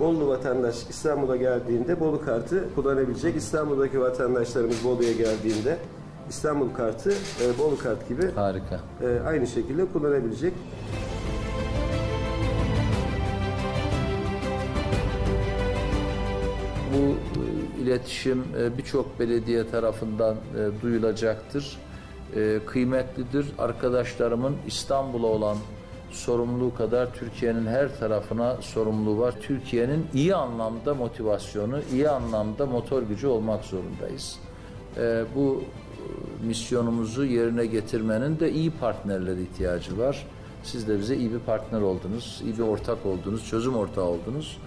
Bolu vatandaş İstanbul'a geldiğinde Bolu kartı kullanabilecek. İstanbul'daki vatandaşlarımız Bolu'ya geldiğinde İstanbul kartı e, Bolu kart gibi Harika. e, aynı şekilde kullanabilecek. Bu e, iletişim e, birçok belediye tarafından e, duyulacaktır. E, Kıymetlidir. Arkadaşlarımın İstanbul'a olan sorumluluğu kadar Türkiye'nin her tarafına sorumluluğu var. Türkiye'nin iyi anlamda motivasyonu, iyi anlamda motor gücü olmak zorundayız. E, Bu e, misyonumuzu yerine getirmenin de iyi partnerlere ihtiyacı var. Siz de bize iyi bir partner oldunuz, iyi bir ortak oldunuz, çözüm ortağı oldunuz.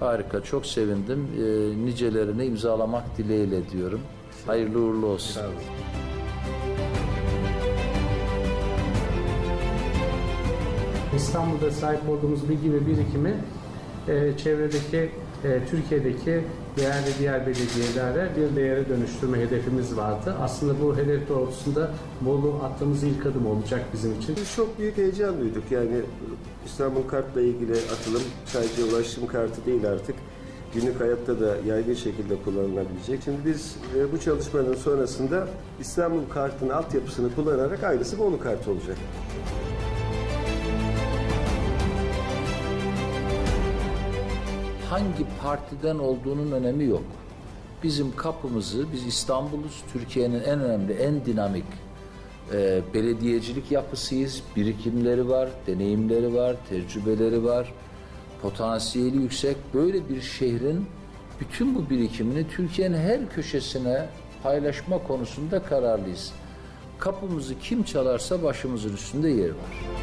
Harika, çok sevindim. Ee, nicelerini imzalamak dileğiyle diyorum. Hayırlı uğurlu olsun. Sağ olun. İstanbul'da sahip olduğumuz bilgi ve birikimi e, çevredeki, e, Türkiye'deki değerli diğer belediyelere bir değere dönüştürme hedefimiz vardı. Aslında bu hedef doğrultusunda Bolu attığımız ilk adım olacak bizim için. Biz çok büyük heyecan duyduk. Yani İstanbul kartla ilgili atılım sadece ulaşım kartı değil artık. Günlük hayatta da yaygın şekilde kullanılabilecek. Şimdi biz e, bu çalışmanın sonrasında İstanbul kartının altyapısını kullanarak aynısı Bolu kartı olacak. Hangi partiden olduğunun önemi yok. Bizim kapımızı, biz İstanbul'uz, Türkiye'nin en önemli, en dinamik e, belediyecilik yapısıyız. Birikimleri var, deneyimleri var, tecrübeleri var, potansiyeli yüksek. Böyle bir şehrin bütün bu birikimini Türkiye'nin her köşesine paylaşma konusunda kararlıyız. Kapımızı kim çalarsa başımızın üstünde yeri var.